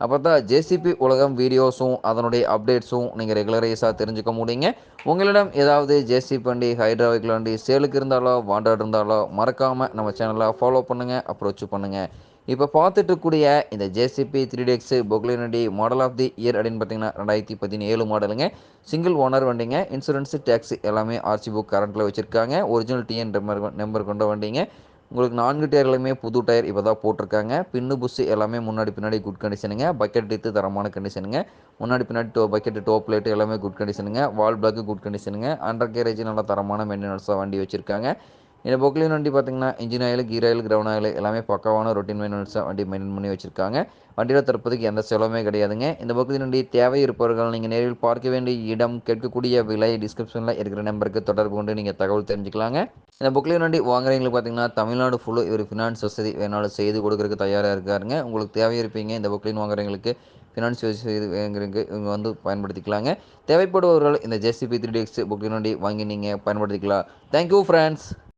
அப்போ தான் ஜேசிபி உலகம் வீடியோஸும் அதனுடைய அப்டேட்ஸும் நீங்கள் ரெகுலரைஸாக தெரிஞ்சுக்க முடியுங்க. உங்களிடம் ஏதாவது ஜேசிபி வண்டி ஹைட்ராவிக் வண்டி சேலுக்கு இருந்தாலோ வாண்டட் இருந்தாலோ மறக்காமல் நம்ம சேனலை ஃபாலோ பண்ணுங்கள் அப்ரோச் பண்ணுங்கள் இப்போ பார்த்துட்டு இருக்கக்கூடிய இந்த ஜேசிபி த்ரீ டெக்ஸ் பொக்லினடி மாடல் ஆஃப் தி இயர் அப்படின்னு பார்த்தீங்கன்னா ரெண்டாயிரத்தி பதினேழு மாடலுங்க சிங்கிள் ஓனர் வண்டிங்க இன்சூரன்ஸு டேக்ஸ் எல்லாமே ஆர்சி புக் கரண்ட்டில் வச்சுருக்காங்க. ஒரிஜினல் டிஎன் நம்பர் நம்பர் கொண்ட வண்டிங்க. உங்களுக்கு நான்கு டயர்களுமே புது டயர் இப்போ தான் போட்டிருக்காங்க. பின்னு புஸ்ஸு எல்லாமே முன்னாடி பின்னாடி குட் கண்டிஷனுங்க பக்கெட் எடுத்து தரமான கண்டிஷனுங்க முன்னாடி பின்னாடி டோ பக்கெட்டு டோ பிளேட்டு எல்லாமே குட் கண்டிஷனுங்க வால் பிளாக்கு குட் கண்டிஷனுங்க அண்டர் கேரேஜ் நல்லா தரமான மெயின்டெனன்ஸாக வண்டி வச்சுருக்காங்க. இந்த பொக்லின் வண்டி பார்த்தீங்கன்னா engine oil gear oil ground oil எல்லாமே பக்காவான ரொட்டீன் மெயின்டெனன்ஸாக வண்டி மெயின்டைன் பண்ணி வச்சுருக்காங்க. வண்டியில் தற்போதைக்கு எந்த செலவுமே கிடையாதுங்க. இந்த பொக்லின் வண்டி தேவை இருப்பவர்கள் நீங்கள் நேரில் பார்க்க வேண்டிய இடம் கேட்கக்கூடிய விலை டிஸ்கிரிப்ஷனில் இருக்கிற நம்பருக்கு தொடர்பு கொண்டு நீங்கள் தகவல் தெரிஞ்சுக்கலாங்க. இந்த புக்லின் வண்டி வாங்குறவங்களுக்கு பார்த்தீங்கன்னா தமிழ்நாடு ஃபுல்லு இவர் ஃபினான்ஸ் வசதி வேணாலும் செய்து கொடுக்கறதுக்கு தயாராக இருக்காருங்க. உங்களுக்கு தேவை இருப்பீங்க. இந்த புக்லின் வாங்குறவங்களுக்கு ஃபினான்ஸ் வசதி வாங்குறதுக்கு இவங்க வந்து பயன்படுத்திக்கலாங்க. தேவைப்படுபவர்கள் இந்த ஜேசிபி த்ரீ டிஎக்ஸ் புக்லின் வண்டி வாங்கி நீங்கள் பயன்படுத்திக்கலாம். Thank you friends